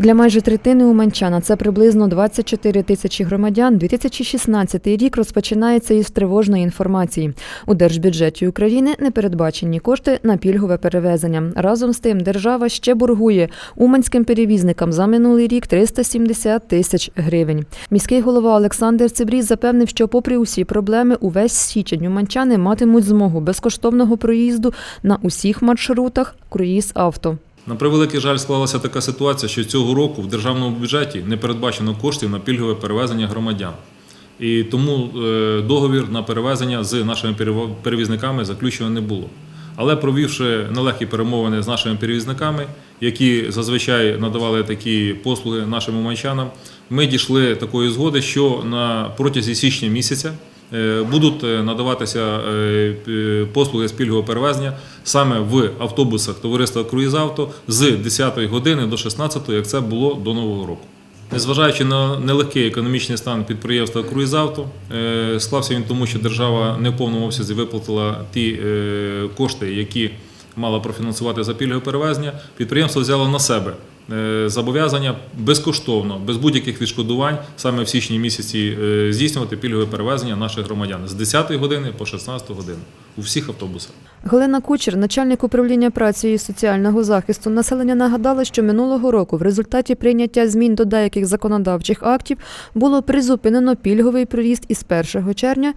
Для майже третини уманчана це приблизно 24 тисячі громадян. 2016 рік розпочинається із тривожної інформації. У держбюджеті України не передбачені кошти на пільгове перевезення. Разом з тим, держава ще боргує уманським перевізникам за минулий рік 370 тисяч гривень. Міський голова Олександр Цибрій запевнив, що, попри усі проблеми, увесь січень уманчани матимуть змогу безкоштовного проїзду на усіх маршрутах круїз авто. На превеликий жаль, склалася така ситуація, що цього року в державному бюджеті не передбачено коштів на пільгове перевезення громадян. І тому е, договір на перевезення з нашими перевізниками заключено не було. Але провівши нелегкі перемовини з нашими перевізниками, які зазвичай надавали такі послуги нашим уманчанам, ми дійшли такої згоди, що на протязі січня місяця будуть е, надаватися е, послуги з пільгового перевезення саме в автобусах товариства Круїзавто з 10 години до 16, як це було до Нового року. Незважаючи на нелегкий економічний стан підприємства Круїзавто, е, склався він тому, що держава не в повному обсязі виплатила ті е, кошти, які мала профінансувати за пільгове перевезення. Підприємство взяло на себе е, зобов'язання безкоштовно, без будь-яких відшкодувань, саме в січні місяці е, здійснювати пільгове перевезення наших громадян з 10 години по 16 годину у всіх автобусах. Галина Кучер, начальник управління праці і соціального захисту населення, нагадала, що минулого року в результаті прийняття змін до деяких законодавчих актів було призупинено пільговий проїзд із 1 червня.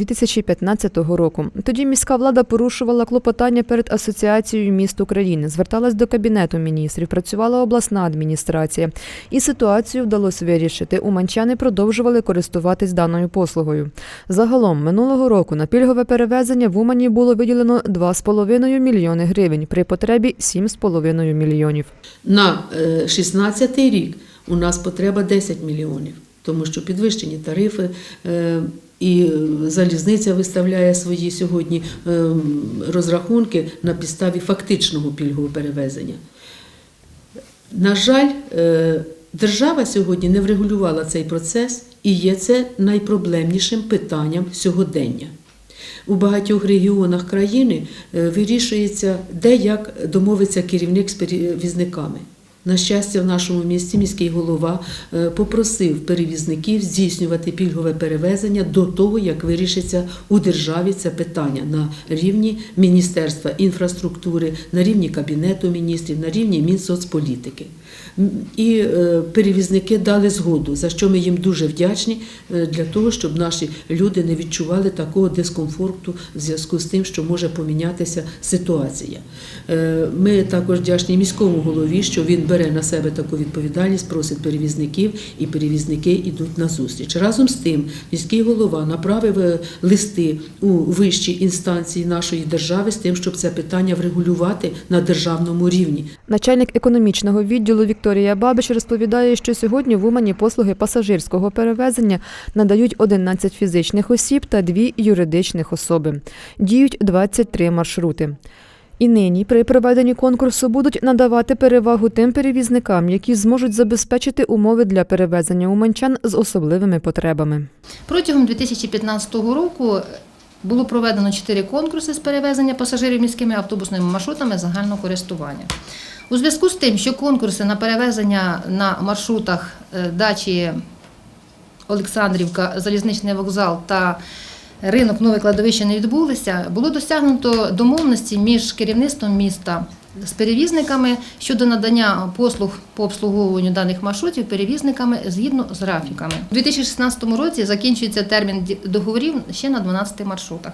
2015 року. Тоді міська влада порушувала клопотання перед Асоціацією міст України, зверталась до Кабінету міністрів, працювала обласна адміністрація. І ситуацію вдалося вирішити. Уманчани продовжували користуватись даною послугою. Загалом минулого року на пільгове перевезення в Умані було виділено 2,5 мільйони гривень, при потребі 7,5 мільйонів. На 16 рік у нас потреба 10 мільйонів, тому що підвищені тарифи. е, І залізниця виставляє свої сьогодні е, розрахунки на підставі фактичного пільгового перевезення. На жаль, е, держава сьогодні не врегулювала цей процес і є це найпроблемнішим питанням сьогодення. У багатьох регіонах країни вирішується, де як домовиться керівник з перевізниками. На щастя, в нашому місті міський голова е, попросив перевізників здійснювати пільгове перевезення до того, як вирішиться у державі це питання на рівні Міністерства інфраструктури, на рівні Кабінету міністрів, на рівні Мінсоцполітики. І е, перевізники дали згоду, за що ми їм дуже вдячні, е, для того, щоб наші люди не відчували такого дискомфорту в зв'язку з тим, що може помінятися ситуація. Ми також вдячні міському голові, що він бере на себе таку відповідальність, просить перевізників, і перевізники йдуть на зустріч. Разом з тим, міський голова направив е, листи у вищі інстанції нашої держави з тим, щоб це питання врегулювати на державному рівні. Начальник економічного відділу Вікторія Бабич розповідає, що сьогодні в Умані послуги пасажирського перевезення надають 11 фізичних осіб та 2 юридичних особи. Діють 23 маршрути. І нині при проведенні конкурсу будуть надавати перевагу тим перевізникам, які зможуть забезпечити умови для перевезення уманчан з особливими потребами. Протягом 2015 року було проведено чотири конкурси з перевезення пасажирів міськими автобусними маршрутами загального користування. У зв'язку з тим, що конкурси на перевезення на маршрутах е, дачі Олександрівка, залізничний вокзал та ринок нове кладовище не відбулися, було досягнуто домовленості між керівництвом міста з перевізниками щодо надання послуг по обслуговуванню даних маршрутів перевізниками згідно з графіками. У 2016 році закінчується термін договорів ще на 12 маршрутах.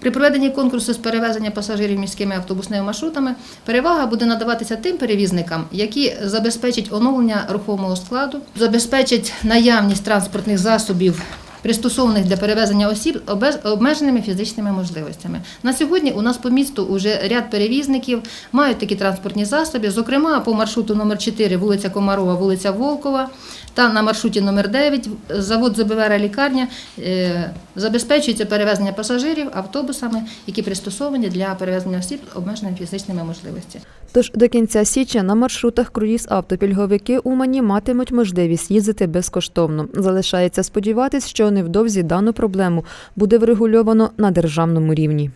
При проведенні конкурсу з перевезення пасажирів міськими автобусними маршрутами перевага буде надаватися тим перевізникам, які забезпечать оновлення рухомого складу, забезпечать наявність транспортних засобів. Пристосованих для перевезення осіб обмеженими фізичними можливостями. На сьогодні у нас по місту вже ряд перевізників мають такі транспортні засоби, зокрема по маршруту номер 4 вулиця Комарова, вулиця Волкова та на маршруті номер 9 завод Забивера лікарня е, забезпечується перевезення пасажирів автобусами, які пристосовані для перевезення осіб обмеженими фізичними можливостями. Тож до кінця січня на маршрутах круїз автопільговики Умані матимуть можливість їздити безкоштовно. Залишається сподіватись, що невдовзі дану проблему буде врегульовано на державному рівні.